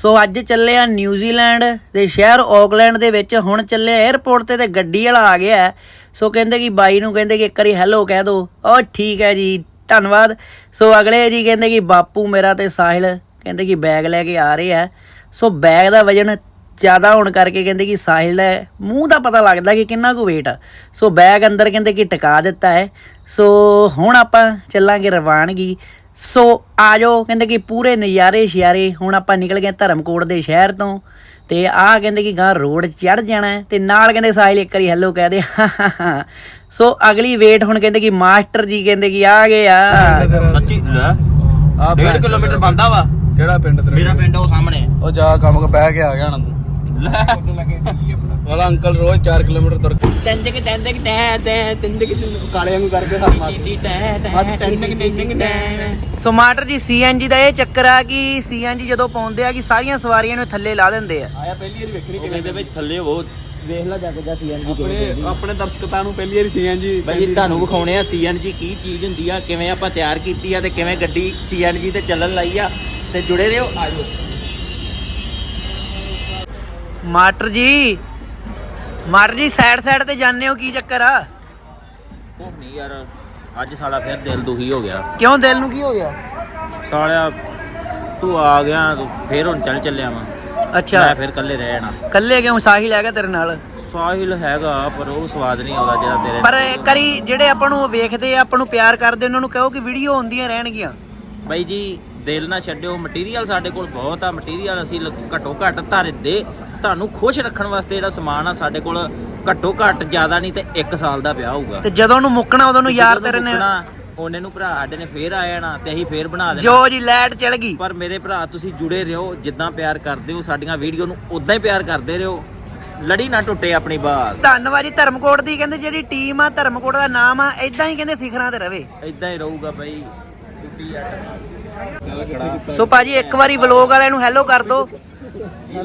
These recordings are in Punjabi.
ਸੋ ਅੱਜ ਚੱਲੇ ਆ ਨਿਊਜ਼ੀਲੈਂਡ ਦੇ ਸ਼ਹਿਰ ਆਕਲੈਂਡ ਦੇ ਵਿੱਚ। ਹੁਣ ਚੱਲੇ 에ਅਰਪੋਰਟ ਤੇ ਤੇ ਗੱਡੀ ਵਾਲਾ ਆ ਗਿਆ। ਸੋ ਕਹਿੰਦੇ ਕਿ ਬਾਈ ਨੂੰ ਕਹਿੰਦੇ ਕਿ ਇੱਕ ਵਾਰੀ ਹੈਲੋ ਕਹਿ ਦੋ। ਉਹ ਠੀਕ ਹੈ ਜੀ, ਧੰਨਵਾਦ। ਸੋ ਅਗਲੇ ਜੀ ਕਹਿੰਦੇ ਕਿ ਬਾਪੂ ਮੇਰਾ ਤੇ ਸਾਹਿਲ ਕਹਿੰਦੇ ਕਿ ਬੈਗ ਲੈ ਕੇ ਆ ਰਹੇ ਆ। ਸੋ ਬੈਗ ਦਾ ਵਜਨ ਜ਼ਿਆਦਾ ਹੋਣ ਕਰਕੇ ਕਹਿੰਦੇ ਕਿ ਸਾਹਿਲ ਦਾ ਮੂੰਹ ਦਾ ਪਤਾ ਲੱਗਦਾ ਕਿ ਕਿੰਨਾ ਕੁ weight ਆ। ਸੋ ਬੈਗ ਅੰਦਰ ਕਹਿੰਦੇ ਕਿ ਟਿਕਾ ਦਿੱਤਾ ਹੈ। ਸੋ ਹੁਣ ਆਪਾਂ ਚੱਲਾਂਗੇ ਰਵਾਨਗੀ। ਸੋ ਆਜੋ ਕਹਿੰਦੇ ਕਿ ਪੂਰੇ ਨਜ਼ਾਰੇ ਸ਼ਿਆਰੇ ਹੁਣ ਆਪਾਂ ਨਿਕਲ ਗਏ ਧਰਮਕੋਟ ਦੇ ਸ਼ਹਿਰ ਤੋਂ ਤੇ ਆਹ ਕਹਿੰਦੇ ਕਿ ਗਾਂ ਰੋਡ ਚੜ ਜਾਣਾ ਤੇ ਨਾਲ ਕਹਿੰਦੇ ਸਾਹਿਲ ਇੱਕ ਵਾਰੀ ਹੈਲੋ ਕਹਿ ਦੇ। ਸੋ ਅਗਲੀ ਵੇਟ ਹੁਣ ਕਹਿੰਦੇ ਕਿ ਮਾਸਟਰ ਜੀ ਕਹਿੰਦੇ ਕਿ ਆ ਗਏ ਆ। ਸੱਚੀ ਲੈ ਆ 1.5 ਕਿਲੋਮੀਟਰ ਬੰਦਾ ਵਾ। ਕਿਹੜਾ ਪਿੰਡ ਤੇਰਾ? ਮੇਰਾ ਪਿੰਡ ਉਹ ਸਾਹਮਣੇ। ਉਹ ਜਾ ਕੰਮ ਕੇ ਬਹਿ ਕੇ ਆ ਗਿਆ ਨਾ ਵਾਲਾ ਅੰਕਲ ਰੋਜ਼ 4 ਕਿਲੋਮੀਟਰ ਤੁਰ ਕੇ ਤੰਦਕ ਤੰਦਕ ਤੈ ਤੈ ਤੰਦਕ ਕਾਲੇ ਵਾਂਗੂ ਕਰਕੇ ਹੱਥ ਮਾਰ ਸੋ ਮਾਸਟਰ ਜੀ ਸੀਐਨਜੀ ਦਾ ਇਹ ਚੱਕਰ ਆ ਕਿ ਸੀਐਨਜੀ ਜਦੋਂ ਪਾਉਂਦੇ ਆ ਕਿ ਸਾਰੀਆਂ ਸਵਾਰੀਆਂ ਨੂੰ ਥੱਲੇ ਲਾ ਦਿੰਦੇ ਆ। ਆਇਆ ਪਹਿਲੀ ਵਾਰੀ ਵੇਖਣੀ ਕਿਵੇਂ ਦੇ ਵਿੱਚ ਥੱਲੇ ਉਹ ਵੇਖ ਲੈ ਜਾ ਕੇ ਜਾ ਸੀਐਨਜੀ ਆਪਣੇ ਆਪਣੇ ਦਰਸ਼ਕਤਾ ਨੂੰ ਪਹਿਲੀ ਵਾਰੀ ਸੀਐਨਜੀ ਬਾਈ ਤੁਹਾਨੂੰ ਵਿਖਾਉਣੇ ਆ ਸੀਐਨਜੀ ਕੀ ਚੀਜ਼ ਹੁੰਦੀ ਆ ਕਿਵੇਂ ਆਪਾਂ ਤਿਆਰ ਕੀਤੀ ਆ ਤੇ ਕਿਵੇਂ ਗੱਡੀ ਸੀਐਨਜੀ ਤੇ ਚੱਲਣ ਲਈ ਆ। ਤੇ ਜੁੜੇ ਰਹੋ ਆਜੋ। ਮਾਸਟਰ ਜੀ ਮਾਸਟਰ ਜੀ ਸਾਈਡ ਸਾਈਡ ਤੇ ਜਾਂਦੇ ਹੋ ਕੀ ਚੱਕਰ ਆ? ਉਹ ਨਹੀਂ ਯਾਰ ਅੱਜ ਸਾਲਾ ਫਿਰ ਦਿਲ ਦੁਖੀ ਹੋ ਗਿਆ। ਕਿਉਂ ਦਿਲ ਨੂੰ ਕੀ ਹੋ ਗਿਆ? ਸਾਲਿਆ ਤੂੰ ਆ ਗਿਆ ਤੂੰ ਫੇਰ ਹੁਣ ਚੱਲ ਚੱਲਿਆ ਵਾ। ਅੱਛਾ। ਮੈਂ ਫਿਰ ਇਕੱਲੇ ਰਹਿ ਜਾਣਾ। ਕੱਲੇ ਕਿਉਂ? ਸਾਹਿਲ ਹੈਗਾ ਤੇਰੇ ਨਾਲ? ਸਾਹਿਲ ਹੈਗਾ ਪਰ ਉਹ ਸਵਾਦ ਨਹੀਂ ਆਉਂਦਾ ਜਿਹੜਾ ਤੇਰੇ ਪਰ ਕਰੀ ਜਿਹੜੇ ਆਪਾਂ ਨੂੰ ਵੇਖਦੇ ਆ ਆਪਾਂ ਨੂੰ ਪਿਆਰ ਕਰਦੇ ਉਹਨਾਂ ਨੂੰ ਕਹੋ ਕਿ ਵੀਡੀਓ ਹੁੰਦੀਆਂ ਰਹਿਣਗੀਆਂ। ਬਾਈ ਜੀ ਦਿਲ ਨਾ ਛੱਡਿਓ। ਮਟੀਰੀਅਲ ਸਾਡੇ ਕੋਲ ਬਹੁਤ ਆ। ਮਟੀਰੀਅਲ ਅਸੀਂ ਘੱਟੋ ਘੱਟ ਧਾਰੇ ਦੇ ਤੁਹਾਨੂੰ ਖੁਸ਼ ਰੱਖਣ ਵਾਸਤੇ ਜਿਹੜਾ ਸਮਾਨ ਆ ਸਾਡੇ ਕੋਲ ਘੱਟੋ ਘੱਟ ਜ਼ਿਆਦਾ ਨਹੀਂ ਤੇ 1 ਸਾਲ ਦਾ ਪਿਆ ਹੋਊਗਾ। ਤੇ ਜਦੋਂ ਨੂੰ ਮੁੱਕਣਾ ਉਦੋਂ ਨੂੰ ਯਾਰ ਤੇਰੇ ਨੇ ਉਹਨੇ ਨੂੰ ਭਰਾ ਸਾਡੇ ਨੇ ਫੇਰ ਆ ਜਾਣਾ ਤੇ ਅਸੀਂ ਫੇਰ ਬਣਾ ਦੇਣਾ। ਜੋ ਜੀ ਲਾਈਟ ਚਲ ਗਈ। ਪਰ ਮੇਰੇ ਭਰਾ ਤੁਸੀਂ ਜੁੜੇ ਰਹੋ ਜਿੱਦਾਂ ਪਿਆਰ ਕਰਦੇ ਹੋ ਸਾਡੀਆਂ ਵੀਡੀਓ ਨੂੰ ਉਦਾਂ ਹੀ ਪਿਆਰ ਕਰਦੇ ਰਹੋ। ਲੜੀ ਨਾ ਟੁੱਟੇ ਆਪਣੀ ਬਾਸ। ਧੰਨਵਾਦ ਜੀ ਧਰਮਕੋਟ ਦੀ ਕਹਿੰਦੇ ਜਿਹੜੀ ਟੀਮ ਆ ਧਰਮਕੋਟ ਦਾ ਨਾਮ ਆ ਇਦਾਂ ਹੀ ਕਹਿੰਦੇ ਸਿਖਰਾਂ ਤੇ ਰਵੇ। ਇਦਾਂ ਹੀ ਰਹੂਗਾ ਬਾਈ। ਸੋ ਭਾਜੀ ਇੱਕ ਵਾਰੀ ਵਲੋਗ ਵਾਲਿਆਂ ਨੂੰ ਹੈਲੋ ਕਰ ਦੋ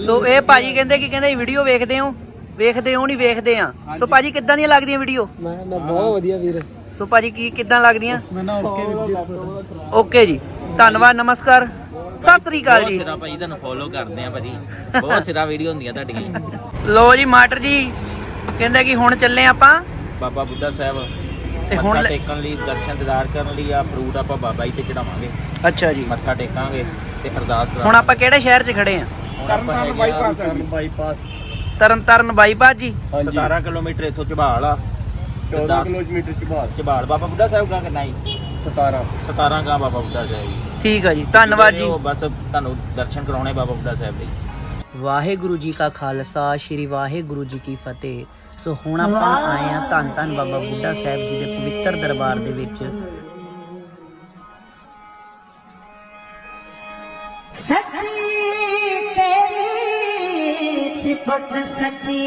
ਸੋ ਇਹ ਭਾਜੀ ਕਹਿੰਦੇ ਕਿ ਕਹਿੰਦੇ ਵੀਡੀਓ ਵੇਖਦੇ ਹੋ। ਵੇਖਦੇ ਹੋ ਨਹੀਂ ਵੇਖਦੇ ਆ। ਸੋ ਭਾਜੀ ਕਿੱਦਾਂ ਦੀਆਂ ਲੱਗਦੀਆਂ ਵੀਡੀਓ ਮੈਂ ਬਹੁਤ ਵਧੀਆ ਵੀਰ। ਸੋ ਭਾਜੀ ਕੀ ਕਿੱਦਾਂ ਲੱਗਦੀਆਂ? ਮੈਂ ਨਾ ਓਕੇ ਓਕੇ ਜੀ। ਧੰਨਵਾਦ ਨਮਸਕਾਰ। ਸਤਿ ਸ੍ਰੀ ਅਕਾਲ ਬਹੁਤ ਜੀ ਸਿਰਾ ਭਾਈ ਤੁਹਾਨੂੰ ਫੋਲੋ ਕਰਦੇ ਆ ਭਾਜੀ। ਬਹੁਤ ਸਿਰਾ ਵੀਡੀਓ ਹੁੰਦੀਆਂ ਤੁਹਾਡੀਆਂ। ਲੋ ਜੀ ਮਾਸਟਰ ਜੀ ਕਹਿੰਦੇ ਕਿ ਹੁਣ ਚੱਲੇ ਆਪਾਂ। ਬਾਬਾ ਬੁੱਢਾ ਸਾਹਿਬ ਤੇ ਹੁਣ ਟੇਕਣ ਲਈ ਦਰਸ਼ਨ ਦਿਦਾਰ ਕਰਨ ਲਈ ਆ ਫਰੂਟ ਆਪਾਂ ਬਾਬਾ ਜੀ ਤੇ ਚੜਾਵਾਂਗੇ। ਅੱਛਾ ਜੀ। ਮੱਥਾ ਟੇਕਾਂਗੇ ਤੇ ਅਰਦਾਸ ਹੁਣ ਕਰਾਂਗੇ। ਆਪਾਂ ਕਿਹੜੇ ਸ਼ਹਿਰ 'ਚ ਖੜੇ ਆ? Tarn Taran bypass bypass. ਜੀ? 17 ਕਿਲੋਮੀਟਰ ਇੱਥੋਂ ਝਬਾਲ ਆ। 14 ਕਿਲੋਮੀਟਰ ਚ ਬਾਅਦ ਬਾਬਾ ਬੁੱਢਾ ਸਾਹਿਬ ਗਾ ਕਰਨਾ ਜੀ 17 17 ਗਾ ਬਾਬਾ ਬੁੱਢਾ ਸਾਹਿਬ ਜੀ। ਠੀਕ ਆ ਜੀ ਧੰਨਵਾਦ ਜੀ। ਬਸ ਤੁਹਾਨੂੰ ਦਰਸ਼ਨ ਕਰਾਉਣੇ ਬਾਬਾ ਬੁੱਢਾ ਸਾਹਿਬ ਦੇ। ਵਾਹਿਗੁਰੂ ਜੀ ਕਾ ਖਾਲਸਾ ਸ਼੍ਰੀ ਵਾਹਿਗੁਰੂ ਜੀ ਕੀ ਫਤਿਹ। ਸੋ ਹੁਣ ਆਪਾਂ ਆਏ ਆ ਧੰਨ ਧੰਨ ਬਾਬਾ ਬੁੱਢਾ ਸਾਹਿਬ ਜੀ ਦੇ ਪਵਿੱਤਰ ਦਰਬਾਰ ਦੇ ਵਿੱਚ। ਸੱਚੀ सिफत सच्ची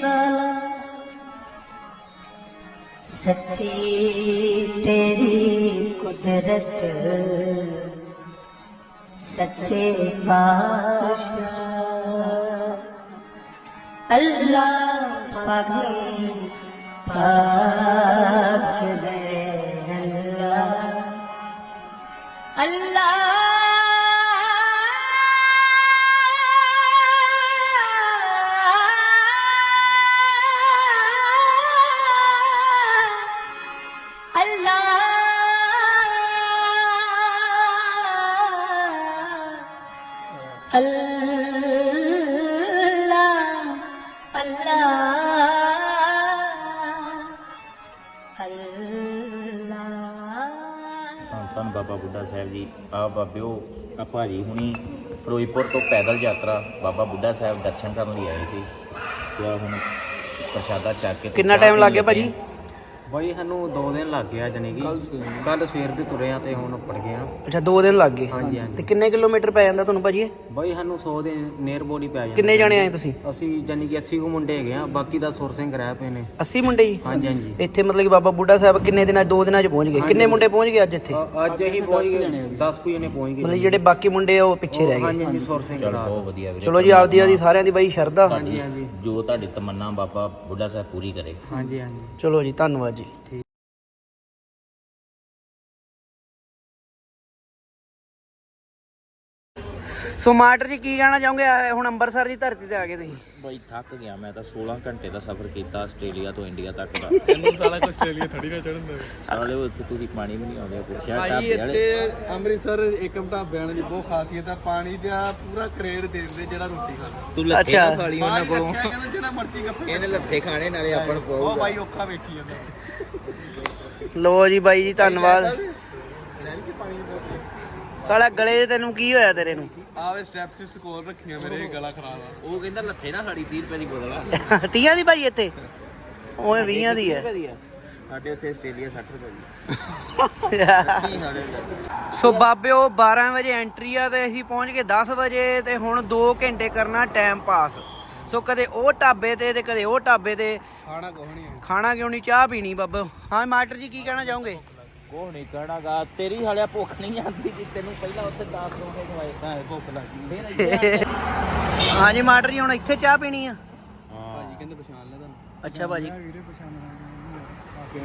साला सच्ची तेरी कुदरत सच्चे बादशाह अल्लाह पाक पाक दे अल्लाह अल्लाह ਬਾਬਾ ਬੁੱਢਾ ਸਾਹਿਬ ਜੀ ਆ ਬਾਬਿਓ ਆ ਭਾਜੀ ਹੁਣੀ ਫਿਰੋਜ਼ਪੁਰ ਤੋਂ ਪੈਦਲ ਯਾਤਰਾ ਬਾਬਾ ਬੁੱਢਾ ਸਾਹਿਬ ਦਰਸ਼ਨ ਕਰਨ ਲਈ ਆਏ ਸੀ ਆਹ ਹੁਣ ਪ੍ਰਸ਼ਾਦਾ ਚੱਕ ਕੇ ਕਿੰਨਾ ਪੀਣ ਲੱਗ ਗਿਆ। ਭਾਜੀ? ਬਾਈ ਸਾਨੂੰ 2 ਦਿਨ ਲੱਗ ਗਿਆ ਜਾਨੀ ਕਿ। ਕੱਲ ਸਵੇਰ ਦੇ ਤੁਰੇ ਆ ਤੇ ਹੁਣ ਉੱਪਰ ਗਏ ਆ। ਅੱਛਾ 2 ਦਿਨ ਲੱਗ ਗਏ। ਹਾਂਜੀ ਤੇ ਹਾਂਜੀ ਕਿੰਨੇ ਕਿਲੋਮੀਟਰ ਪੈ ਜਾਂਦਾ ਤੁਹਾਨੂੰ ਭਾਜੀ ਇਹ? ਬਾਈ ਸਾਨੂੰ 100 ਦੇ ਨੀਅਰ ਬੋਡੀ ਪੈ ਜਾਂਦਾ। ਕਿੰਨੇ ਜਾਣੇ ਆਏ ਤੁਸੀਂ? ਅਸੀਂ ਜਾਨੀ ਕਿ 80 ਕੁ ਮੁੰਡੇ ਹੈਗੇ ਆ ਬਾਕੀ ਦਾ ਸੁਰ ਸਿੰਘ ਰਹਿ ਪਏ ਨੇ। 80 ਮੁੰਡੇ ਜੀ? ਹਾਂਜੀ ਹਾਂਜੀ। ਇੱਥੇ ਮਤਲਬ ਕਿ ਬਾਬਾ ਬੁੱਢਾ ਸਾਹਿਬ ਕਿੰਨੇ ਦਿਨਾਂ 2 ਦਿਨਾਂ 'ਚ ਪਹੁੰਚ ਗਏ? ਕਿੰਨੇ ਮੁੰਡੇ ਪਹੁੰਚ ਗਏ ਅੱਜ ਇੱਥੇ? ਅੱਜ ਅਸੀਂ ਪਹੁੰਚ ਗਏ 10 ਕੁ ਜਣੇ ਪਹੁੰਚ ਗਏ। ਮਤਲਬ ਜਿਹੜੇ ਬਾਕੀ ਮੁੰਡੇ ਆ ਉਹ ਪਿੱਛੇ ਰਹਿ ਹਾਂਜੀ ਗਏ। ਹਾਂਜੀ ਸੁਰ ਸਿੰਘ ਨਾਲ ਬਹੁਤ ਵਧੀਆ ਵੀਰੇ। ਚਲੋ ਜੀ ਆਪਦੀ ਆਪਦੀ ਸਾਰਿਆਂ ਦੀ ਬਾਈ ਸ਼ਰਧਾ। ਹਾਂਜੀ ਹਾਂਜੀ। ਜੋ ਤੁਹਾਡੀ ਤਮੰਨਾ ਬਾਬਾ ਬੁੱਢਾ ਸਾਹਿਬ ਪੂਰੀ ਕਰੇ। ਹਾਂਜੀ ਹਾਂਜੀ। ਚਲੋ ਜੀ ਧੰਨਵਾਦ ਜੀ ਸੋ ਮਾਸਟਰ ਜੀ ਕੀ ਕਹਿਣਾ ਚਾਹੋਗੇ? ਆ ਹੁਣ ਅੰਮ੍ਰਿਤਸਰ ਦੀ ਧਰਤੀ ਤੇ ਆ ਗਏ ਤੁਸੀਂ। ਬਾਈ ਥੱਕ ਗਿਆ ਮੈਂ ਤਾਂ। 16 ਘੰਟੇ ਦਾ ਸਫ਼ਰ ਕੀਤਾ ਆਸਟ੍ਰੇਲੀਆ ਤੋਂ ਇੰਡੀਆ ਤੱਕ ਦਾ। ਤੈਨੂੰ ਸਾਲਾ ਕੋ ਆਸਟ੍ਰੇਲੀਆ ਥੜੀ ਨਾ ਚੜਨ ਦੇ ਸਾਲੇ ਉਹ ਇੱਥੇ ਤੁਸੀਂ ਪਾਣੀ ਵੀ ਨਹੀਂ ਆਉਂਦੇ ਪੁੱਛਿਆ ਭਾਈ ਢਾਬੇ ਵਾਲੇ। ਇੱਥੇ ਅੰਮ੍ਰਿਤਸਰ ਏਕਮ ਢਾਬਿਆਂ ਦੀ ਬਹੁਤ ਖਾਸੀਅਤ ਆ ਪਾਣੀ ਦਾ ਪੂਰਾ ਕਰੇਡ ਦੇ ਦਿੰਦੇ ਜਿਹੜਾ ਰੋਟੀ ਖਾਂਦਾ। ਤੂੰ ਲੱਥੇ ਅੱਛਾ। ਨਾ ਖਾ ਲਈ ਉਹਨਾਂ ਕੋਲੋਂ? ਕਹਿੰਦਾ ਜਿਹੜਾ ਮਰਜ਼ੀ ਕੱਪੜੇ ਇਹਨੇ ਲੱਥੇ ਖਾਣੇ ਨਾਲੇ ਆਪਾਂ ਨੂੰ ਉਹ ਪਊਗਾ। ਬਾਈ ਔਖਾ ਵੇਖੀ ਜਾਂਦਾ ਲੋ ਜੀ ਬਾਈ ਜੀ ਧੰਨਵਾਦ। ਸਾਲਾ ਗਲੇ 'ਚ ਤੈਨੂੰ ਕੀ ਹੋਇਆ ਤੇਰੇ ਨੂੰ? ਆਵੇ ਸਟੈਪਸ ਸਕੋਰ ਰੱਖੀਆਂ ਮੇਰੇ ਗਲਾ ਖਰਾਬ ਆ। ਉਹ ਕਹਿੰਦਾ ਲੱਥੇ ਨਾ ਖਾੜੀ 30 ਰੁਪਏ ਦੀ ਬੋਤਲ ਆ। ਤੀਆਂ ਦੀ ਭਾਈ ਇੱਥੇ? ਓਏ 20 ਦੀ ਹੈ ਸਾਡੇ ਉੱਥੇ ਆਸਟ੍ਰੇਲੀਆ 60 ਰੁਪਏ ਦੀ ਸਾਡੇ ਸੋ ਬਾਬਿਓ 12 ਵਜੇ ਐਂਟਰੀ ਆ ਤੇ ਅਸੀਂ ਪਹੁੰਚ ਗਏ 10 ਵਜੇ ਤੇ ਹੁਣ 2 ਘੰਟੇ ਕਰਨਾ ਟਾਈਮ ਪਾਸ ਸੋ ਕਦੇ ਉਹ ਢਾਬੇ ਤੇ ਤੇ ਕਦੇ ਉਹ ਢਾਬੇ ਤੇ। ਖਾਣਾ ਨਹੀਂ ਖਾਣਾ ਕਿਉਂ ਨਹੀਂ ਚਾਹ ਪੀਣੀ ਬਾਬਾ ਹਾਂ ਮਾਸਟਰ ਜੀ ਕੀ ਕਹਿਣਾ ਚਾਹੋਗੇ? ਕੋਹ ਨਹੀਂ ਕਹਿਣਾਗਾ। ਤੇਰੀ ਹਾਲਿਆ ਭੁੱਖ ਨਹੀਂ ਜਾਂਦੀ ਜੀ ਤੈਨੂੰ ਪਹਿਲਾਂ ਉੱਥੇ 10 ਰੁਪਏ ਖਵਾਏ। ਤਾਂ ਭੁੱਖ ਲੱਗੀ ਫਿਰ ਇੱਥੇ ਹਾਂਜੀ ਮਾਸਟਰ ਜੀ ਹੁਣ ਇੱਥੇ ਚਾਹ ਪੀਣੀ ਆ? ਹਾਂ। ਕਹਿੰਦੇ ਪਛਾਣ ਲੈ ਤੁਹਾਨੂੰ। ਅੱਛਾ ਭਾਜੀ।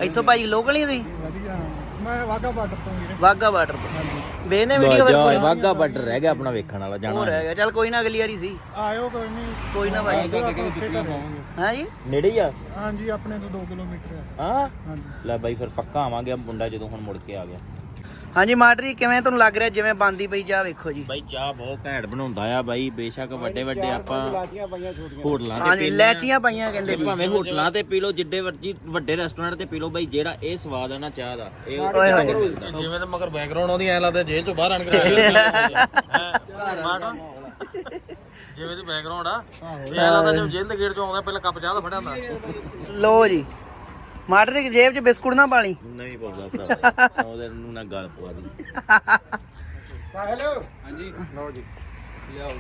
ਇੱਥੋਂ ਭਾਜੀ ਲੋਕਲ ਹੀ ਤੁਸੀਂ? ਵਧੀਆ। ਮੈਂ ਵਾਗਾ ਬਾਰਡਰ ਤੋਂ ਵੀਰੇ। ਵਾਗਾ ਬਾਰਡਰ ਤੋਂ। ਵੇਨੇ ਵੀਡੀਓ ਕੋਈ ਵਾਗਾ ਬਾਰਡਰ ਰਹਿ ਗਿਆ ਆਪਣਾ ਵੇਖਣ ਵਾਲਾ ਜਾਣਾ ਰਹਿ ਗਿਆ। ਚੱਲ ਕੋਈ ਨਾ ਅਗਲੀ ਵਾਰੀ ਸੀ। ਆਇਓ ਕੋਈ ਨਹੀਂ ਕੋਈ ਨਾ ਭਾਜੀ ਹਾਂ ਜੀ? ਨੇੜੇ ਹੀ ਆ? ਹਾਂਜੀ ਆਪਣੇ ਤੋਂ 2 ਕਿਲੋਮੀਟਰ ਹੈ ਹਾਂ? ਹਾਂਜੀ। ਲੈ ਬਾਈ ਫਿਰ ਪੱਕਾ ਆਵਾਂਗੇ। ਮੁੰਡਾ ਜਦੋਂ ਹੁਣ ਮੁੜ ਕੇ ਆ ਗਿਆ। ਹਾਂਜੀ ਮਾਸਟਰ ਜੀ ਕਿਵੇਂ ਤੁਹਾਨੂੰ ਲੱਗ ਰਿਹਾ? ਜਿਵੇਂ ਬੰਦੀ ਪਈ ਚਾਹ ਵੇਖੋ ਜੀ। ਬਾਈ ਚਾਹ ਬਹੁਤ ਘੈਂਟ ਬਣਾਉਂਦਾ ਆ ਬਾਈ। ਬੇਸ਼ੱਕ ਵੱਡੇ ਵੱਡੇ ਆਪਾਂ ਹੋਟਲਾਂ ਤੇ ਹਾਂਜੀ ਪੀ ਲੈਚੀਆਂ ਪਾਈਆਂ ਕਹਿੰਦੇ ਤੇ ਭਾਵੇਂ ਹੋਟਲਾਂ ਤੇ ਪੀ ਲਓ ਜਿੱਡੇ ਵਰਜੀ ਵੱਡੇ ਰੈਸਟੋਰੈਂਟ ਤੇ ਪੀ ਲਓ ਬਾਈ ਜਿਹੜਾ ਇਹ ਸਵਾਦ ਆ ਨਾ ਚਾਹ ਦਾ ਇਹ ਓਏ ਹੋਏ। ਜਿਵੇਂ ਤਾਂ ਮਗਰ ਬੈਕਗ੍ਰਾਉਂਡ ਆਉਂਦੀ ਐ ਲੱਗਦਾ ਜੇਲ੍ਹ ਚੋਂ ਬਾਹਰ ਆਣ ਕੇ ਜਿਵੇਂ ਦੀ ਬੈਕਗ੍ਰਾਉਂਡ ਆ ਇਹ ਲੱਗਦਾ ਜਿਵੇਂ ਜੇਲ੍ਹ ਦੇ ਗੇਟ ਚੋਂ ਆਉਂਦਾ ਪਹਿਲਾਂ ਕੱਪ ਚਾਹ ਦਾ ਫੜਿਆ ਹੁੰਦਾ ਲੋ ਜੀ। ਮਾਸਟਰ ਜੀ ਜੇਬ 'ਚ ਬਿਸਕੁਟ ਨਾ ਪਾਲੀ। ਨਹੀਂ ਪਾਉਂਦਾ ਭਰਾ। ਉਹਦੇ ਨੂੰ ਨਾ ਗੱਲ ਪਵਾ ਦੀ। ਸਾਹਿਲ ਹਾਂਜੀ। ਲਓ ਜੀ। ਲਿਆਓ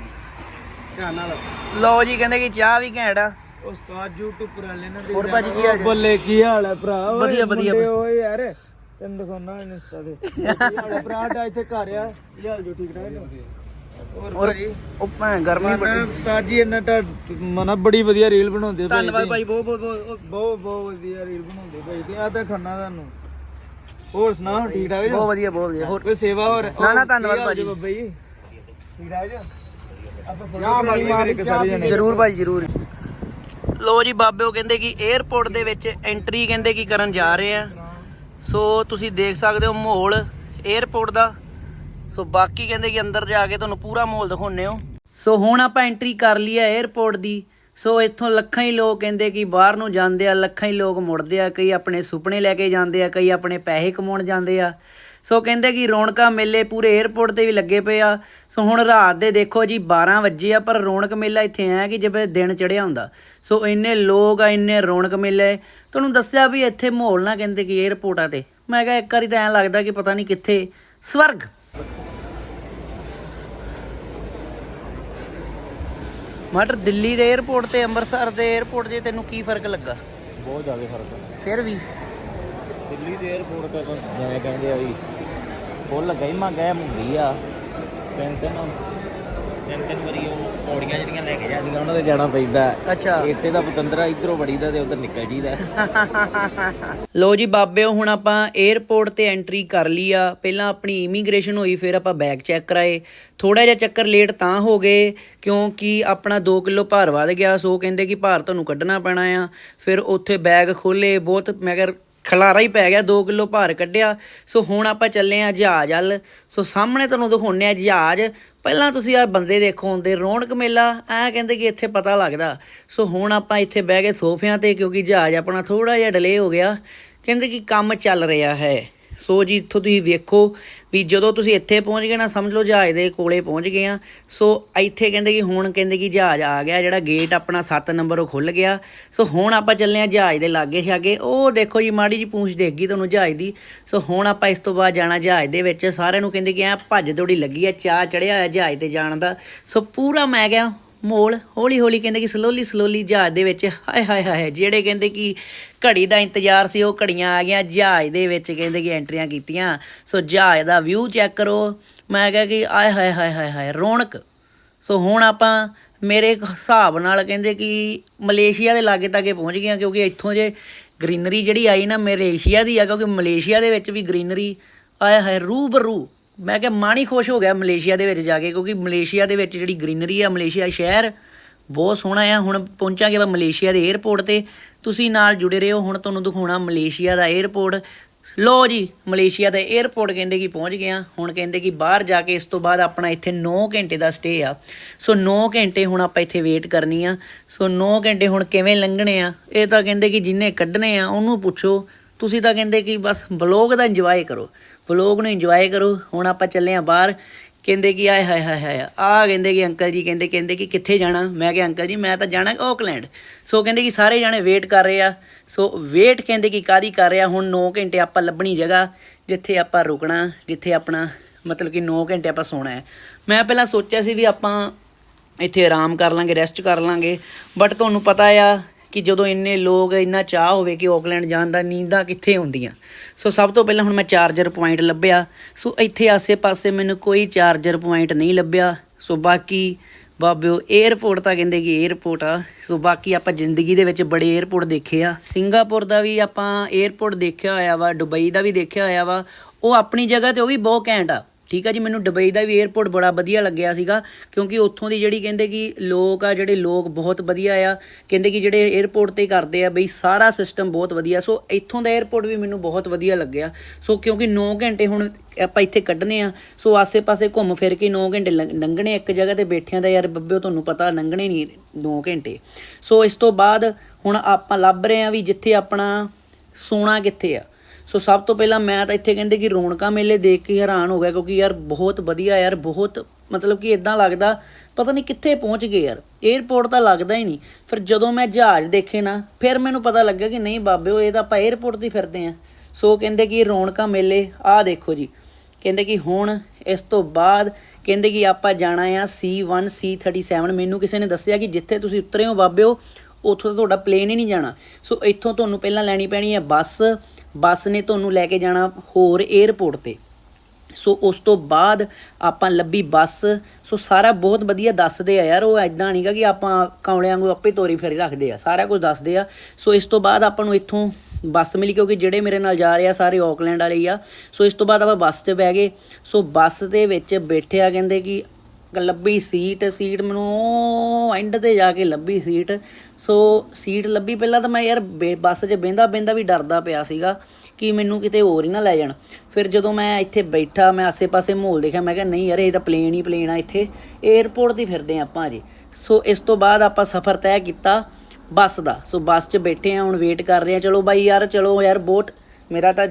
ਧਿਆਨ ਨਾਲ ਲੋ ਜੀ ਕਹਿੰਦੇ ਕਿ ਚਾਹ ਵੀ ਘੈਂਟ ਆ। ਉਸਤਾਦ YouTube ਵਾਲੇ ਨੇ ਹੋਰ ਭਾਜੀ ਕੀ ਹਾਲ ਜੀ? ਬੱਲੇ ਕੀ ਹਾਲ ਹੈ ਭਰਾ? ਓਏ ਵਧੀਆ, ਵਧੀਆ, ਮੁੰਡੇ ਓਏ ਯਾਰ ਤੈਨੂੰ ਦਿਖਾਉਣਾ ਇੰਸਟਾ ਤੇ। ਕੀ ਹਾਲ ਹੈ ਭਰਾ? ਦਾ ਇੱਥੇ ਘਰ ਆ। ਕੀ ਹਾਲ ਜੋ ਠੀਕ ਠਾਕ ਜਰੂਰ ਭਾਈ ਜਰੂਰ। ਲੋ ਜੀ ਬਾਬਿਓ ਕਹਿੰਦੇ ਕਿ 에ਅਰਪੋਰਟ ਦੇ ਵਿੱਚ ਐਂਟਰੀ ਕਹਿੰਦੇ ਕਿ ਕਰਨ ਜਾ ਰਹੇ ਆ। ਸੋ ਤੁਸੀਂ ਦੇਖ ਸਕਦੇ ਹੋ ਮਾਹੌਲ 에ਅਰਪੋਰਟ ਦਾ। ਸੋ ਬਾਕੀ ਕਹਿੰਦੇ ਕਿ ਅੰਦਰ ਜਾ ਕੇ ਤੁਹਾਨੂੰ ਪੂਰਾ ਮਾਹੌਲ ਦਿਖਾਉਣੇ ਹੋ। ਸੋ ਹੁਣ ਆਪਾਂ ਐਂਟਰੀ ਕਰ ਲਈ ਹੈ 에어ਪੋਰਟ ਦੀ। ਸੋ ਇੱਥੋਂ ਲੱਖਾਂ ਹੀ ਲੋਕ ਕਹਿੰਦੇ ਕਿ ਬਾਹਰ ਨੂੰ ਜਾਂਦੇ ਆ, ਲੱਖਾਂ ਹੀ ਲੋਕ ਮੁੜਦੇ ਆ, ਕਈ ਆਪਣੇ ਸੁਪਨੇ ਲੈ ਕੇ ਜਾਂਦੇ ਆ, ਕਈ ਆਪਣੇ ਪੈਸੇ ਕਮਾਉਣ ਜਾਂਦੇ ਆ। ਸੋ ਕਹਿੰਦੇ ਕਿ ਰੌਣਕਾਂ ਮੇਲੇ ਪੂਰੇ 에어ਪੋਰਟ ਤੇ ਵੀ ਲੱਗੇ ਪਏ ਆ। ਸੋ ਹੁਣ ਰਾਤ ਦੇ ਦੇਖੋ ਜੀ 12 ਵਜੇ ਆ, ਪਰ ਰੌਣਕ ਮੇਲਾ ਇੱਥੇ ਆਇਆ ਕਿ ਜਿਵੇਂ ਦਿਨ ਚੜਿਆ ਹੁੰਦਾ। ਸੋ ਇੰਨੇ ਲੋਕ ਆ, ਇੰਨੇ ਰੌਣਕ ਮੇਲੇ। ਤੁਹਾਨੂੰ ਦੱਸਿਆ ਵੀ ਇੱਥੇ ਮਾਹੌਲ ਨਾ ਕਹਿੰਦੇ ਕਿ 에어ਪੋਰਟਾਂ ਤੇ। ਮੈਂ ਕਿਹਾ ਇੱਕ ਵਾਰੀ ਤਾਂ ਐਂ ਲੱਗਦਾ ਕਿ ਪਤਾ ਨਹੀਂ ਕਿੱਥੇ। ਸਵਰਗ। ਮਟਰ ਦਿੱਲੀ ਦੇ 에어ਪੋਰਟ ਤੇ ਅੰਮ੍ਰਿਤਸਰ ਦੇ 에어ਪੋਰਟ 'ਚ ਤੈਨੂੰ ਕੀ ਫ਼ਰਕ ਲੱਗਾ? ਬਹੁਤ ਜ਼ਿਆਦਾ ਫ਼ਰਕ ਹੈ ਫਿਰ ਵੀ। ਦਿੱਲੀ ਦੇ 에어ਪੋਰਟ ਤੇ ਤਾਂ ਜਿਵੇਂ ਕਹਿੰਦੇ ਆ ਫੁੱਲ ਗਈ ਮੰਗਾਇਆ ਹੁੰਦੀ ਆ। ਤਿੰਨ ਤਿੰਨ ਤਿੰਨ ਤਿੰਨ ਵਾਰੀ ਉਹ ਪੌੜੀਆਂ ਜਿਹੜੀਆਂ ਲੈ ਕੇ ਜਾਂਦੀਆਂ ਉਹਨਾਂ ਤੇ ਜਾਣਾ ਪੈਂਦਾ। ਅੱਛਾ। ਇੱਥੇ ਦਾ ਪਤੰਦਰਾ ਇਧਰੋਂ ਵੜੀਦਾ ਤੇ ਉਧਰ ਨਿਕਲ ਜੀਦਾ ਲੋ ਜੀ ਬਾਬਿਓ ਹੁਣ ਆਪਾਂ 에어ਪੋਰਟ ਤੇ ਐਂਟਰੀ ਕਰ ਲਈ ਆ। ਪਹਿਲਾਂ ਆਪਣੀ ਇਮੀਗ੍ਰੇਸ਼ਨ ਹੋਈ ਫਿਰ ਆਪਾਂ ਬੈਗ ਚੈੱਕ ਕਰਾਏ। ਥੋੜਾ ਜਿਹਾ ਚੱਕਰ ਲੇਟ ਤਾਂ ਹੋ ਗਏ ਕਿਉਂਕਿ ਆਪਣਾ 2 ਕਿਲੋ ਭਾਰ ਵੱਧ ਗਿਆ ਸੋ ਕਹਿੰਦੇ ਕਿ ਭਾਰ ਤੁਹਾਨੂੰ ਕੱਢਣਾ ਪੈਣਾ ਆ। ਫਿਰ ਉੱਥੇ ਬੈਗ ਖੋਲੇ ਬਹੁਤ ਮੈਂ ਕਿਹਾ ਖਲਾਰਾ ਹੀ ਪੈ ਗਿਆ 2 ਕਿਲੋ ਭਾਰ ਕੱਢਿਆ। ਸੋ ਹੁਣ ਆਪਾਂ ਚੱਲੇ ਆ ਜਹਾਜ਼ ਵੱਲ। ਸੋ ਸਾਹਮਣੇ ਤੁਹਾਨੂੰ ਦਿਖਾਉਣੇ ਆ ਜਹਾਜ਼। ਪਹਿਲਾਂ ਤੁਸੀਂ ਆ ਬੰਦੇ ਦੇਖੋ ਹੁੰਦੇ, ਰੌਣਕ ਮੇਲਾ, ਐ ਕਹਿੰਦੇ ਕਿ ਇੱਥੇ ਪਤਾ ਲੱਗਦਾ। ਸੋ ਹੁਣ ਆਪਾਂ ਇੱਥੇ ਬਹਿ ਗਏ ਸੋਫਿਆਂ ਤੇ, ਕਿਉਂਕਿ ਜਹਾਜ਼ ਆਪਣਾ ਥੋੜਾ ਜਿਹਾ ਡਿਲੇ ਹੋ ਗਿਆ, ਕਹਿੰਦੇ ਕਿ ਕੰਮ ਚੱਲ ਰਿਹਾ ਹੈ। ਸੋ ਜੀ, ਇੱਥੋਂ ਤੁਸੀਂ ਵੇਖੋ ਵੀ ਜਦੋਂ ਤੁਸੀਂ ਇੱਥੇ ਪਹੁੰਚ ਗਏ ਨਾ, ਸਮਝ ਲਓ ਜਹਾਜ਼ ਦੇ ਕੋਲੇ ਪਹੁੰਚ ਗਏ ਆ, ਸੋ ਇੱਥੇ ਕਹਿੰਦੇ ਕਿ ਹੁਣ ਕਹਿੰਦੇ ਕਿ ਜਹਾਜ਼ ਆ ਗਿਆ, ਜਿਹੜਾ ਗੇਟ ਆਪਣਾ 7 ਨੰਬਰ ਉਹ ਖੁੱਲ ਗਿਆ। ਸੋ ਹੁਣ ਆਪਾਂ ਚੱਲੇ ਆ ਜਹਾਜ਼ ਦੇ ਲਾਗੇ ਛਾਗੇ। ਉਹ ਦੇਖੋ ਜੀ, ਮਾੜੀ ਜੀ ਪੂੰਛ ਦੇਗੀ ਤੁਹਾਨੂੰ ਜਹਾਜ਼ ਦੀ। ਸੋ ਹੁਣ ਆਪਾਂ ਇਸ ਤੋਂ ਬਾਅਦ ਜਾਣਾ ਜਹਾਜ਼ ਦੇ ਵਿੱਚ। ਸਾਰਿਆਂ ਨੂੰ ਕਹਿੰਦੇ ਕਿ ਐ ਭੱਜ ਦੌੜੀ ਲੱਗੀ ਆ ਚਾਹ ਚੜਿਆ ਹੋਇਆ ਜਹਾਜ਼ ਤੇ ਜਾਣ ਦਾ। ਸੋ ਪੂਰਾ ਮੈਂ ਗਿਆ ਮੋਲ ਹੌਲੀ ਹੌਲੀ ਕਹਿੰਦੇ ਕਿ ਸਲੋਲੀ ਸਲੋਲੀ ਜਹਾਜ਼ ਦੇ ਵਿੱਚ ਹਾਏ ਹਾਏ ਹਾਏ ਜਿਹੜੇ ਕਹਿੰਦੇ ਕਿ ਘੜੀ ਦਾ ਇੰਤਜ਼ਾਰ ਸੀ, ਉਹ ਘੜੀਆਂ ਆ ਗਈਆਂ, ਜਹਾਜ਼ ਦੇ ਵਿੱਚ ਕਹਿੰਦੇ ਕਿ ਐਂਟਰੀਆਂ ਕੀਤੀਆਂ। ਸੋ ਜਹਾਜ਼ ਦਾ ਵਿਊ ਚੈੱਕ ਕਰੋ। ਮੈਂ ਕਿਹਾ ਕਿ ਆਏ ਹਾਏ ਹਾਏ ਹਾਏ ਹਾਏ, ਰੌਣਕ। ਸੋ ਹੁਣ ਆਪਾਂ ਮੇਰੇ ਹਿਸਾਬ ਨਾਲ ਕਹਿੰਦੇ ਕਿ ਮਲੇਸ਼ੀਆ ਦੇ ਲਾਗੇ ਤੱਕ ਪਹੁੰਚ ਗਏ ਹਾਂ, ਕਿਉਂਕਿ ਇੱਥੋਂ ਜੇ ਗ੍ਰੀਨਰੀ ਜਿਹੜੀ ਆਈ ਨਾ ਮਲੇਸ਼ੀਆ ਦੀ ਆ, ਕਿਉਂਕਿ ਮਲੇਸ਼ੀਆ ਦੇ ਵਿੱਚ ਵੀ ਗ੍ਰੀਨਰੀ ਆਏ ਹਾਏ ਰੂ ਬਰੂ ਮੈਂ ਕਿਹਾ ਮਨ ਹੀ ਖੁਸ਼ ਹੋ ਗਿਆ ਮਲੇਸ਼ੀਆ ਦੇ ਵਿੱਚ ਜਾ ਕੇ, ਕਿਉਂਕਿ ਮਲੇਸ਼ੀਆ ਦੇ ਵਿੱਚ ਜਿਹੜੀ ਗ੍ਰੀਨਰੀ ਆ, ਮਲੇਸ਼ੀਆ ਸ਼ਹਿਰ ਬਹੁਤ ਸੋਹਣਾ ਆ। ਹੁਣ ਪਹੁੰਚਾਂਗੇ ਆਪਾਂ ਮਲੇਸ਼ੀਆ ਦੇ 에ਅਰਪੋਰਟ ਤੇ। ਤੁਸੀਂ ਨਾਲ ਜੁੜੇ ਰਹੋ। ਹੁਣ ਤੁਹਾਨੂੰ ਦਿਖਾਉਣਾ ਮਲੇਸ਼ੀਆ ਦਾ 에ਅਰਪੋਰਟ ਲੋ ਜੀ, ਮਲੇਸ਼ੀਆ ਦਾ 에ਅਰਪੋਰਟ ਕਹਿੰਦੇ ਕਿ ਪਹੁੰਚ ਗਿਆ ਹੁਣ ਕਹਿੰਦੇ ਕਿ ਬਾਹਰ ਜਾ ਕੇ ਇਸ ਤੋਂ ਬਾਅਦ ਆਪਣਾ ਇੱਥੇ 9 ਘੰਟੇ ਦਾ ਸਟੇ ਆ। ਸੋ 9 ਘੰਟੇ ਹੁਣ ਆਪਾਂ ਇੱਥੇ ਵੇਟ ਕਰਨੀ ਆ। ਸੋ 9 ਘੰਟੇ ਹੁਣ ਕਿਵੇਂ ਲੰਘਣੇ ਆ? ਇਹ ਤਾਂ ਕਹਿੰਦੇ ਕਿ ਜਿੰਨੇ ਕੱਢਣੇ ਆ, ਉਹਨੂੰ ਪੁੱਛੋ। ਤੁਸੀਂ ਤਾਂ ਕਹਿੰਦੇ ਕਿ ਬਸ ਬਲੌਗ ਦਾ ਇੰਜੋਏ ਕਰੋ। ਬਲੌਗ ਨੂੰ ਇੰਜੋਏ ਕਰੋ। ਹੁਣ ਆਪਾਂ ਚੱਲੇ ਆ ਬਾਹਰ। ਕਹਿੰਦੇ ਕਿ ਆਏ ਹਾਏ ਹਾਏ ਹਾਏ ਆ ਕਹਿੰਦੇ ਕਿ ਅੰਕਲ ਜੀ ਕਹਿੰਦੇ ਕਹਿੰਦੇ ਕਿ ਕਿੱਥੇ ਜਾਣਾ? ਮੈਂ ਕਿਹਾ, ਅੰਕਲ ਜੀ, ਮੈਂ ਤਾਂ ਜਾਣਾ ਔਕਲੈਂਡ। ਸੋ ਕਹਿੰਦੇ ਕਿ ਸਾਰੇ ਜਾਣੇ ਵੇਟ ਕਰ ਰਹੇ ਆ। ਸੋ ਵੇਟ ਕਹਿੰਦੇ ਕਿ ਕਾਦੀ ਕਰ ਰਿਹਾ? ਹੁਣ 9 ਘੰਟੇ ਆਪਾਂ ਲੱਭਣੀ ਜਗ੍ਹਾ, ਜਿੱਥੇ ਆਪਾਂ ਰੁਕਣਾ, ਜਿੱਥੇ ਆਪਣਾ ਮਤਲਬ ਕਿ 9 ਘੰਟੇ ਆਪਾਂ ਸੋਣਾ ਹੈ। ਮੈਂ ਪਹਿਲਾਂ ਸੋਚਿਆ ਸੀ ਵੀ ਆਪਾਂ ਇੱਥੇ ਆਰਾਮ ਕਰ ਲਾਂਗੇ ਰੈਸਟ ਕਰ ਲਾਂਗੇ ਬਟ ਤੁਹਾਨੂੰ ਪਤਾ ਆ ਕਿ ਜਦੋਂ ਇੰਨੇ ਲੋਕ, ਇੰਨਾ ਚਾਹ ਹੋਵੇ ਕਿ ਆਕਲੈਂਡ ਜਾਣ ਦਾ, ਨੀਂਦਾਂ ਕਿੱਥੇ ਹੁੰਦੀਆਂ? ਸੋ ਸਭ ਤੋਂ ਪਹਿਲਾਂ ਹੁਣ ਮੈਂ ਚਾਰਜਰ ਪੁਆਇੰਟ ਲੱਭਿਆ। ਸੋ ਇੱਥੇ ਆਸੇ-ਪਾਸੇ ਮੈਨੂੰ ਕੋਈ ਚਾਰਜਰ ਪੁਆਇੰਟ ਨਹੀਂ ਲੱਭਿਆ। ਸੋ ਬਾਕੀ ਬਾਬਿਓ 에어ਪੋਰਟ ਤਾਂ ਕਹਿੰਦੇ ਕਿ 에어ਪੋਰਟ ਆ। ਸੋ ਬਾਕੀ ਆਪਾਂ ਜ਼ਿੰਦਗੀ ਦੇ ਵਿੱਚ ਬੜੇ 에어ਪੋਰਟ ਦੇਖੇ ਆ। ਸਿੰਗਾਪੁਰ ਦਾ ਵੀ ਆਪਾਂ 에어ਪੋਰਟ ਦੇਖਿਆ ਹੋਇਆ ਵਾ, ਦੁਬਈ ਦਾ ਵੀ ਦੇਖਿਆ ਹੋਇਆ ਵਾ। ਉਹ ਆਪਣੀ ਜਗ੍ਹਾ ਤੇ ਉਹ ਵੀ ਬਹੁਤ ਘੈਂਟ ਆ। ਠੀਕ ਆ ਜੀ, ਮੈਨੂੰ ਦੁਬਈ ਦਾ ਵੀ 에어ਪੋਰਟ ਬੜਾ ਵਧੀਆ ਲੱਗਿਆ ਸੀਗਾ, ਕਿਉਂਕਿ ਉੱਥੋਂ ਦੀ ਜਿਹੜੀ ਕਹਿੰਦੇ ਕਿ ਲੋਕ ਆ, ਜਿਹੜੇ ਲੋਕ ਬਹੁਤ ਵਧੀਆ ਆ, ਕਹਿੰਦੇ ਕਿ ਜਿਹੜੇ 에어ਪੋਰਟ ਤੇ ਕਰਦੇ ਆ ਬਈ ਸਾਰਾ ਸਿਸਟਮ ਬਹੁਤ ਵਧੀਆ, ਸੋ ਇੱਥੋਂ ਦਾ 에어ਪੋਰਟ ਵੀ ਮੈਨੂੰ ਬਹੁਤ ਵਧੀਆ ਲੱਗਿਆ। ਸੋ ਕਿਉਂਕਿ 9 ਘੰਟੇ ਹੁਣ ਆਪਾਂ ਇੱਥੇ ਕੱਢਨੇ ਆ, ਸੋ ਆਸੇ-ਪਾਸੇ ਘੁੰਮ ਫਿਰ ਕੇ 9 ਘੰਟੇ ਲੰਘਣੇ ਇੱਕ ਜਗ੍ਹਾ ਤੇ ਬੈਠਿਆਂ ਦਾ ਯਾਰ ਬੱਬੇ ਤੁਹਾਨੂੰ ਪਤਾ ਲੰਘਣੇ ਨਹੀਂ 9 ਘੰਟੇ। ਸੋ ਇਸ ਤੋਂ ਬਾਅਦ ਹੁਣ ਆਪਾਂ ਲੱਭ ਰਹੇ ਆ ਵੀ ਜਿੱਥੇ ਆਪਣਾ ਸੋਨਾ ਕਿੱਥੇ ਆ। ਸੋ ਸਭ ਤੋਂ ਪਹਿਲਾਂ ਮੈਂ ਤਾਂ ਇੱਥੇ ਕਹਿੰਦੇ ਕਿ ਰੌਣਕਾਂ ਮੇਲੇ ਦੇਖ ਕੇ ਹੈਰਾਨ ਹੋ ਗਿਆ ਕਿਉਂਕਿ ਯਾਰ ਬਹੁਤ ਵਧੀਆ ਯਾਰ, ਬਹੁਤ ਮਤਲਬ ਕਿ ਇਦਾਂ ਲੱਗਦਾ, ਪਤਾ ਨਹੀਂ ਕਿੱਥੇ ਪਹੁੰਚ ਗਏ ਯਾਰ 에ਅਰਪੋਰਟ ਤਾਂ ਲੱਗਦਾ ਹੀ ਨਹੀਂ। ਫਿਰ ਜਦੋਂ ਮੈਂ ਜਹਾਜ਼ ਦੇਖੇ ਨਾ, ਫਿਰ ਮੈਨੂੰ ਪਤਾ ਲੱਗਾ ਕਿ ਨਹੀਂ ਬਾਬੇ ਇਹ ਤਾਂ ਆਪਾਂ 에ਅਰਪੋਰਟ ਤੇ ਹੀ ਫਿਰਦੇ ਆ ਸੋ ਕਹਿੰਦੇ ਕਿ ਰੌਣਕਾਂ ਮੇਲੇ, ਆਹ ਦੇਖੋ ਜੀ। ਕਹਿੰਦੇ ਕਿ ਹੁਣ ਇਸ ਤੋਂ ਬਾਅਦ ਕਹਿੰਦੇ ਕਿ ਆਪਾਂ ਜਾਣਾ ਆ C1 C37 ਮੈਨੂੰ ਕਿਸੇ ਨੇ ਦੱਸਿਆ ਕਿ ਜਿੱਥੇ ਤੁਸੀਂ ਉਤਰੇ ਹੋ ਬਾਬਿਓ ਉੱਥੋਂ ਤਾਂ ਤੁਹਾਡਾ ਪਲੇਨ ਹੀ ਨਹੀਂ ਜਾਣਾ। ਸੋ ਇੱਥੋਂ ਤੁਹਾਨੂੰ ਪਹਿਲਾਂ ਲੈਣੀ ਪੈਣੀ ਹੈ ਬੱਸ ਬੱਸ ਨੇ ਤੁਹਾਨੂੰ ਲੈ ਕੇ ਜਾਣਾ ਹੋਰ 에ਅਰਪੋਰਟ ਤੇ। ਸੋ ਉਸ ਤੋਂ ਬਾਅਦ ਆਪਾਂ ਲੱਭੀ ਬੱਸ। ਸੋ ਸਾਰਾ ਬਹੁਤ ਵਧੀਆ ਦੱਸਦੇ ਆ ਯਾਰ, ਉਹ ਐਦਾਂ ਨਹੀਂਗਾ ਕਿ ਆਪਾਂ ਕੌਲਿਆਂ ਨੂੰ ਆਪੇ ਤੋਰੀ ਫੇਰੀ ਰੱਖਦੇ ਆ। ਸਾਰਾ ਕੁਝ ਦੱਸਦੇ ਆ। ਸੋ ਇਸ ਤੋਂ ਬਾਅਦ ਆਪਾਂ ਨੂੰ ਇੱਥੋਂ ਬੱਸ ਮਿਲੀ ਕਿਉਂਕਿ ਜਿਹੜੇ ਮੇਰੇ ਨਾਲ ਜਾ ਰਹੇ ਆ ਸਾਰੇ ਆਕਲੈਂਡ ਵਾਲੇ ਆ। ਸੋ ਇਸ ਤੋਂ ਬਾਅਦ ਆਪਾਂ ਬੱਸ 'ਚ ਬਹਿ ਗਏ। ਸੋ ਬੱਸ ਦੇ ਵਿੱਚ ਬੈਠਿਆ ਕਹਿੰਦੇ ਕਿ ਲੱਭੀ ਸੀਟ ਸੀਟ ਮੈਨੂੰ ਐਂਡ ਤੇ ਜਾ ਕੇ ਲੱਭੀ ਸੀਟ। ਸੋ ਸੀਟ ਲੱਭੀ। ਪਹਿਲਾਂ ਤਾਂ ਮੈਂ ਯਾਰ ਬੱਸ 'ਚ ਬਹਿੰਦਾ ਬਹਿੰਦਾ ਵੀ ਡਰਦਾ ਪਿਆ ਸੀਗਾ ਕਿ ਮੈਨੂੰ ਕਿਤੇ ਹੋਰ ਹੀ ਨਾ ਲੈ ਜਾਣ। ਫਿਰ ਜਦੋਂ ਮੈਂ ਇੱਥੇ ਬੈਠਾ, ਮੈਂ ਆਸੇ-ਪਾਸੇ ਮਾਹੌਲ ਦੇਖਿਆ, ਮੈਂ ਕਿਹਾ, ਨਹੀਂ ਯਾਰ, ਇਹ ਤਾਂ ਪਲੇਨ ਹੀ ਪਲੇਨ ਆ ਇੱਥੇ। 에어ਪੋਰਟ ਦੀ ਫਿਰਦੇ ਆਪਾਂ ਜੀ ਸੋ ਇਸ ਤੋਂ ਬਾਅਦ ਆਪਾਂ ਸਫ਼ਰ ਤੈਅ ਕੀਤਾ ਬੱਸ ਦਾ। ਸੋ ਬੱਸ 'ਚ ਬੈਠੇ ਆ, ਹੁਣ ਵੇਟ ਕਰ ਰਹੇ ਆ। ਚਲੋ ਬਾਈ ਯਾਰ, ਚਲੋ ਯਾਰ, ਬੋਟ। ਮੇਰਾ ਤਾਂ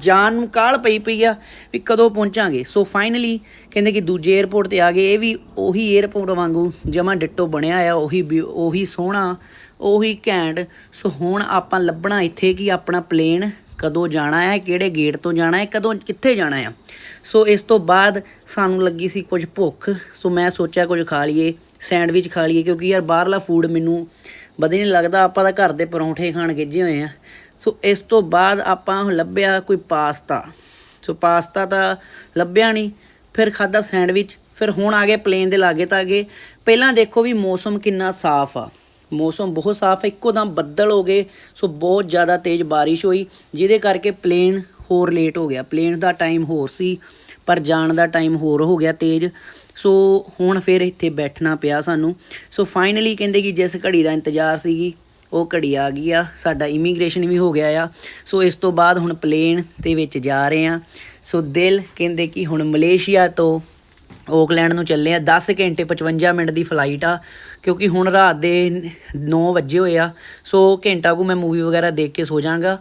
ਜਾਨ ਨੂੰ ਕਾਲ ਪਈ ਪਈ ਆ ਵੀ ਕਦੋਂ ਪਹੁੰਚਾਂਗੇ। ਸੋ ਫਾਈਨਲੀ ਕਹਿੰਦੇ ਕਿ ਦੂਜੇ 에어ਪੋਰਟ ਤੇ ਆ ਗਏ। ਇਹ ਵੀ ਉਹੀ 에어ਪੋਰਟ ਵਾਂਗੂ ਜਮਾ ਡਿੱਟੋ ਬਣਿਆ ਆ, ਉਹੀ ਉਹੀ ਸੋਹਣਾ ਉਹੀ ਘੈਂਟ। ਸੋ ਹੁਣ ਆਪਾਂ ਲੱਭਣਾ ਇੱਥੇ ਕਿ ਆਪਣਾ ਪਲੇਨ, ਕਦੋਂ ਜਾਣਾ ਹੈ, ਕਿਹੜੇ ਗੇਟ ਤੋਂ ਜਾਣਾ ਹੈ, ਕਦੋਂ ਕਿੱਥੇ ਜਾਣਾ ਹੈ। ਸੋ ਇਸ ਤੋਂ ਬਾਅਦ ਸਾਨੂੰ ਲੱਗੀ ਸੀ ਕੁਝ ਭੁੱਖ। ਸੋ ਮੈਂ ਸੋਚਿਆ ਕੁਝ ਖਾ ਲਈਏ, ਸੈਂਡਵਿਚ ਖਾ ਲਈਏ, ਕਿਉਂਕਿ ਯਾਰ ਬਾਹਰਲਾ ਫੂਡ ਮੈਨੂੰ ਵਧੀਆ ਨਹੀਂ ਲੱਗਦਾ। ਆਪਾਂ ਤਾਂ ਘਰ ਦੇ ਪਰੌਂਠੇ ਖਾਣ ਗਿੱਜੇ ਹੋਏ ਆ ਸੋ ਇਸ ਤੋਂ ਬਾਅਦ ਆਪਾਂ ਲੱਭਿਆ ਕੋਈ ਪਾਸਤਾ। ਸੋ ਪਾਸਤਾ ਤਾਂ ਲੱਭਿਆ ਨਹੀਂ, ਫਿਰ ਖਾਦਾ ਸੈਂਡਵਿਚ, ਫਿਰ ਹੁਣ ਆ ਗਏ ਪਲੇਨ ਦੇ ਲਾਗੇ ਤਾਂ ਅੱਗੇ ਪਹਿਲਾਂ ਦੇਖੋ ਵੀ ਮੌਸਮ ਕਿੰਨਾ ਸਾਫ਼ ਆ। ਮੌਸਮ ਬਹੁਤ ਸਾਫ਼ ਹੈ, ਇੱਕੋ ਦਮ ਬੱਦਲ ਹੋ ਗਏ, ਸੋ ਬਹੁਤ ਜ਼ਿਆਦਾ ਤੇਜ਼ ਬਾਰਿਸ਼ ਹੋਈ, ਜਿਹਦੇ ਕਰਕੇ ਪਲੇਨ ਹੋਰ ਲੇਟ ਹੋ ਗਿਆ। ਪਲੇਨ ਦਾ ਟਾਈਮ ਹੋਰ ਸੀ, ਪਰ ਜਾਣ ਦਾ ਟਾਈਮ ਹੋਰ ਹੋ ਗਿਆ ਤੇਜ਼। ਸੋ ਹੁਣ ਫਿਰ ਇੱਥੇ ਬੈਠਣਾ ਪਿਆ ਸਾਨੂੰ। ਸੋ ਫਾਈਨਲੀ ਕਹਿੰਦੇ ਕਿ ਜਿਸ ਘੜੀ ਦਾ ਇੰਤਜ਼ਾਰ ਸੀਗੀ ਉਹ ਘੜੀ ਆ ਗਈ ਆ। ਸਾਡਾ ਇਮੀਗ੍ਰੇਸ਼ਨ ਵੀ ਹੋ ਗਿਆ ਆ। ਸੋ ਇਸ ਤੋਂ ਬਾਅਦ ਹੁਣ ਪਲੇਨ ਦੇ ਵਿੱਚ ਜਾ ਰਹੇ ਆ। ਸੋ ਦਿਲ ਕਹਿੰਦੇ ਕਿ ਹੁਣ ਮਲੇਸ਼ੀਆ ਤੋਂ ਓਕਲੈਂਡ ਨੂੰ ਚੱਲੇ ਆ। 10 ਘੰਟੇ 55 ਮਿੰਟ ਦੀ ਫਲਾਈਟ ਆ। ਕਿਉਂਕਿ ਹੁਣ ਰਾਤ ਦੇ 9 ਵਜੇ ਹੋਏ ਆ, ਸੋ ਘੰਟਾ ਕੁ ਮੈਂ ਮੂਵੀ ਵਗੈਰਾ ਦੇਖ ਕੇ ਸੋ ਜਾਵਾਂਗਾ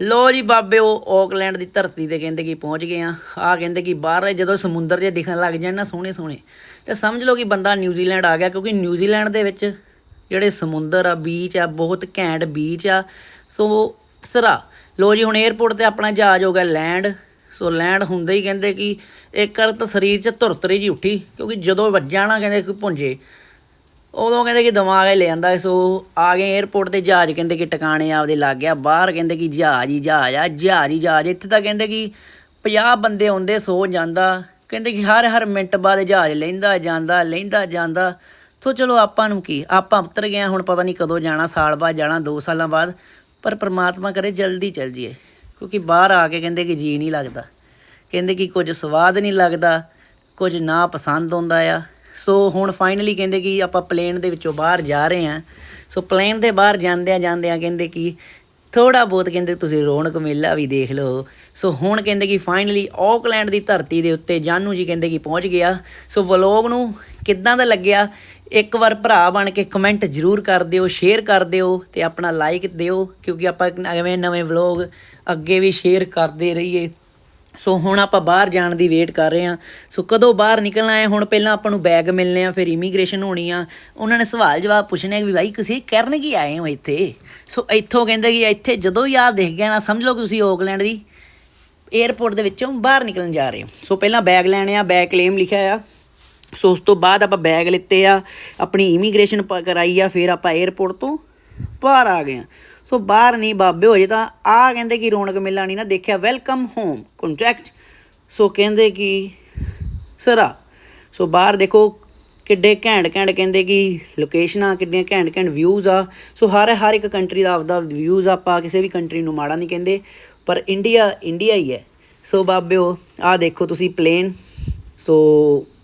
ਲੋ ਜੀ ਬਾਬੇ, ਉਹ ਓਕਲੈਂਡ ਦੀ ਧਰਤੀ ਤੇ ਕਹਿੰਦੇ ਕਿ ਪਹੁੰਚ ਗਏ ਆ। ਆ ਕਹਿੰਦੇ ਕਿ ਬਾਹਰ ਜਦੋਂ ਸਮੁੰਦਰ ਜੇ ਦਿਖਣ ਲੱਗ ਜਾਣ ਨਾ ਸੋਹਣੇ ਸੋਹਣੇ। ਤੇ ਸਮਝ ਲਓ ਕਿ ਬੰਦਾ ਨਿਊਜ਼ੀਲੈਂਡ ਆ ਗਿਆ, ਕਿਉਂਕਿ ਨਿਊਜ਼ੀਲੈਂਡ ਦੇ ਵਿੱਚ ਜਿਹੜੇ ਸਮੁੰਦਰ ਆ ਬੀਚ ਆ, ਬਹੁਤ ਘੈਂਟ ਬੀਚ ਆ। ਸੋ ਸਰਾ ਲੋ ਜੀ ਹੁਣ 에ਅਰਪੋਰਟ ਤੇ ਆਪਣਾ ਜਹਾਜ਼ ਹੋ ਗਿਆ ਲੈਂਡ ਸੋ ਲੈਂਡ ਹੁੰਦੇ ਹੀ ਕਹਿੰਦੇ ਕਿ ਇੱਕ ਕਰ ਤਾਂ ਸਰੀਰ 'ਚ ਧੁਰਤਰੀ ਜੀ ਉੱਠੀ, ਕਿਉਂਕਿ ਜਦੋਂ ਵੱਜਿਆ ਨਾ ਕਹਿੰਦੇ ਕਿ ਪੁੰਜੇ ਉਦੋਂ ਕਹਿੰਦੇ ਕਿ ਦਿਮਾਗ ਹੀ ਲੈ ਜਾਂਦਾ ਸੋ। ਆ ਗਏ 에ਅਰਪੋਰਟ ਤੇ ਜਹਾਜ਼ ਕਹਿੰਦੇ ਕਿ ਟਿਕਾਣੇ ਆਪਦੇ ਲੱਗ ਗਿਆ। ਬਾਹਰ ਕਹਿੰਦੇ ਕਿ ਜਹਾਜ਼ ਹੀ ਜਹਾਜ਼ ਆ ਜਹਾਜ਼ ਹੀ ਜਹਾਜ਼ ਇੱਥੇ ਤਾਂ ਕਹਿੰਦੇ ਕਿ 50 ਬੰਦੇ ਆਉਂਦੇ ਸੋ ਜਾਂਦਾ। ਕਹਿੰਦੇ ਕਿ ਹਰ ਹਰ ਮਿੰਟ ਬਾਅਦ ਜਹਾਜ਼ ਲੈਂਦਾ ਜਾਂਦਾ ਲੈਂਦਾ ਜਾਂਦਾ। ਸੋ ਚਲੋ ਆਪਾਂ ਨੂੰ ਕੀ ਆਪਾਂ ਉਤਰ ਗਏ ਹਾਂ, ਹੁਣ ਪਤਾ ਨਹੀਂ ਕਦੋਂ ਜਾਣਾ ਸਾਲ ਬਾਅਦ ਜਾਣਾ 2 ਸਾਲਾਂ ਬਾਅਦ। ਪਰ ਪ੍ਰਮਾਤਮਾ ਕਰੇ ਜਲਦੀ ਚੱਲ ਜੀਏ ਕਿਉਂਕਿ ਬਾਹਰ ਆ ਕੇ ਕਹਿੰਦੇ ਕਿ ਜੀ ਨਹੀਂ ਲੱਗਦਾ। ਕਹਿੰਦੇ ਕਿ ਕੁਝ ਸਵਾਦ ਨਹੀਂ ਲੱਗਦਾ ਕੁਝ ਨਾ ਪਸੰਦ ਆਉਂਦਾ ਆ। ਸੋ ਹੁਣ ਫਾਈਨਲੀ ਕਹਿੰਦੇ ਕਿ ਆਪਾਂ ਪਲੇਨ ਦੇ ਵਿੱਚੋਂ ਬਾਹਰ ਜਾ ਰਹੇ ਹਾਂ। ਸੋ ਪਲੇਨ ਦੇ ਬਾਹਰ ਜਾਂਦਿਆਂ ਜਾਂਦਿਆਂ ਕਹਿੰਦੇ ਕਿ ਥੋੜਾ ਬਹੁਤ ਕਹਿੰਦੇ ਤੁਸੀਂ ਰੌਣਕ ਮੇਲਾ ਵੀ ਦੇਖ ਲਓ। ਸੋ ਹੁਣ ਕਹਿੰਦੇ ਕਿ ਫਾਈਨਲੀ ਆਕਲੈਂਡ ਦੀ ਧਰਤੀ ਦੇ ਉੱਤੇ ਜਾਨੂ ਜੀ ਕਹਿੰਦੇ ਕਿ ਪਹੁੰਚ ਗਿਆ। ਸੋ ਵਲੋਗ ਨੂੰ ਕਿੱਦਾਂ ਦਾ ਲੱਗਿਆ? ਇੱਕ ਵਾਰ ਭਰਾ ਬਣ ਕੇ ਕਮੈਂਟ ਜ਼ਰੂਰ ਕਰ ਦਿਓ ਸ਼ੇਅਰ ਕਰ ਦਿਓ ਤੇ ਆਪਣਾ ਲਾਈਕ ਦਿਓ। ਕਿਉਂਕਿ ਆਪਾਂ ਨਵੇਂ ਨਵੇਂ ਵਲੋਗ ਅੱਗੇ ਵੀ ਸ਼ੇਅਰ ਕਰਦੇ ਰਹੀਏ। ਸੋ ਹੁਣ ਆਪਾਂ ਬਾਹਰ ਜਾਣ ਦੀ ਵੇਟ ਕਰ ਰਹੇ ਹਾਂ। ਸੋ ਕਦੋਂ ਬਾਹਰ ਨਿਕਲਣਾ ਹੈ? ਹੁਣ ਪਹਿਲਾਂ ਆਪਾਂ ਨੂੰ ਬੈਗ ਮਿਲਨੇ ਆ, ਫਿਰ ਇਮੀਗ੍ਰੇਸ਼ਨ ਹੋਣੀ ਆ। ਉਹਨਾਂ ਨੇ ਸਵਾਲ ਜਵਾਬ ਪੁੱਛਣੇ ਆ ਵੀ ਭਾਈ ਤੁਸੀਂ ਕਰਨ ਕੀ ਆਏ ਹੋ ਇੱਥੇ? ਸੋ ਇੱਥੋਂ ਕਹਿੰਦੇ ਕਿ ਇੱਥੇ ਜਦੋਂ ਹੀ ਆ ਦੇਖ ਗਿਆ ਨਾ, ਸਮਝ ਲਓ ਕਿ ਤੁਸੀਂ ਓਕਲੈਂਡ ਦੀ 에ਅਰਪੋਰਟ ਦੇ ਵਿੱਚੋਂ ਬਾਹਰ ਨਿਕਲਣ ਜਾ ਰਹੇ ਹੋ। ਸੋ ਪਹਿਲਾਂ ਬੈਗ ਲੈਣੇ ਆ ਬੈਗ ਕਲੇਮ ਲਿਖਿਆ ਆ। ਸੋ ਉਸ ਤੋਂ ਬਾਅਦ ਆਪਾਂ ਬੈਗ ਲਿੱਤੇ ਆ, ਆਪਣੀ ਇਮੀਗ੍ਰੇਸ਼ਨ ਕਰਾਈ ਆ, ਫਿਰ ਆਪਾਂ 에ਅਰਪੋਰਟ ਤੋਂ ਬਾਹਰ ਆ ਗਏ ਆ। ਸੋ ਬਾਹਰ ਨਹੀਂ ਬਾਬੇ ਹੋਏ ਤਾਂ ਆ ਕਹਿੰਦੇ ਕਿ ਰੌਣਕ ਮੇਲਾ ਨਹੀਂ ਨਾ ਦੇਖਿਆ ਵੈਲਕਮ ਹੋਮ ਕੰਟੈਕਟ ਸੋ ਕਹਿੰਦੇ ਕਿ ਸਰਾ ਸੋ ਬਾਹਰ ਦੇਖੋ ਕਿੱਡੇ ਘੈਂਟ ਘੈਂਟ ਕਹਿੰਦੇ ਕਿ ਲੋਕੇਸ਼ਨਾਂ ਕਿੱਡੀਆਂ ਘੈਂਟ ਘੈਂਟ ਵਿਊਜ਼ ਆ। ਸੋ ਹਰ ਹਰ ਇੱਕ ਕੰਟਰੀ ਦਾ ਆਪਦਾ ਵਿਊਜ਼ ਆਪਾਂ ਕਿਸੇ ਵੀ ਕੰਟਰੀ ਨੂੰ ਮਾੜਾ ਨਹੀਂ ਕਹਿੰਦੇ, ਪਰ ਇੰਡੀਆ ਇੰਡੀਆ ਹੀ ਹੈ। ਸੋ ਬਾਬਿਓ ਆ ਦੇਖੋ ਤੁਸੀਂ ਪਲੇਨ ਸੋ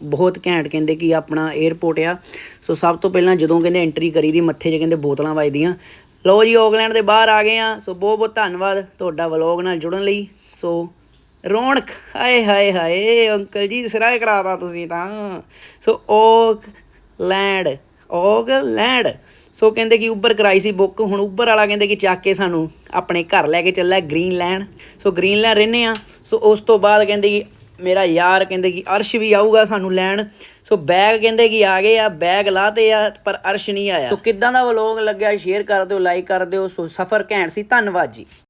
ਬਹੁਤ ਘੈਂਟ ਕਹਿੰਦੇ ਕਿ ਆਪਣਾ 에ਅਰਪੋਰਟ ਆ। ਸੋ ਸਭ ਤੋਂ ਪਹਿਲਾਂ ਜਦੋਂ ਕਹਿੰਦੇ ਐਂਟਰੀ ਕਰੀ ਦੀ, ਮੱਥੇ 'ਚ ਕਹਿੰਦੇ ਬੋਤਲਾਂ ਵੱਜਦੀਆਂ ਲਓ ਜੀ ਆਕਲੈਂਡ ਦੇ ਬਾਹਰ ਆ ਗਏ ਆ ਸੋ ਬਹੁਤ ਬਹੁਤ ਧੰਨਵਾਦ ਤੁਹਾਡਾ ਵਲੌਗ ਨਾਲ ਜੁੜਨ ਲਈ। ਸੋ ਰੌਣਕ, ਹਾਏ ਹਾਏ ਹਾਏ, ਅੰਕਲ ਜੀ ਸਿਰਾਏ ਕਰਾਤਾ ਤੁਸੀਂ ਤਾਂ। So Oakland Oakland so ਕਹਿੰਦੇ ਕਿ ਉਬਰ ਕਰਾਈ ਸੀ ਬੁੱਕ ਹੁਣ ਉਬਰ ਵਾਲਾ ਕਹਿੰਦੇ ਕਿ ਚੱਕ ਕੇ ਸਾਨੂੰ ਆਪਣੇ ਘਰ ਲੈ ਕੇ ਚੱਲਿਆ ਗ੍ਰੀਨਲੈਂਡ ਸੋ ਗ੍ਰੀਨਲੈਂਡ ਰਹਿੰਦੇ ਆ ਸੋ ਉਸ ਤੋਂ ਬਾਅਦ ਕਹਿੰਦੇ ਕਿ ਮੇਰਾ ਯਾਰ ਕਹਿੰਦੇ ਕਿ ਅਰਸ਼ ਵੀ ਆਊਗਾ ਸਾਨੂੰ ਲੈਣ। ਸੋ ਬੈਗ ਕਹਿੰਦੇ ਕਿ ਆ ਗਏ ਆ, ਬੈਗ ਲਾਤੇ ਆ, ਪਰ ਅਰਸ਼ ਨਹੀਂ ਆਇਆ। ਸੋ ਕਿੱਦਾਂ ਦਾ ਵਲੋਗ ਲੱਗਿਆ? ਸ਼ੇਅਰ ਕਰ ਦਿਓ ਲਾਈਕ ਕਰ ਦਿਓ। ਸੋ ਸਫਰ ਘੈਂਟ ਸੀ। ਧੰਨਵਾਦ ਜੀ।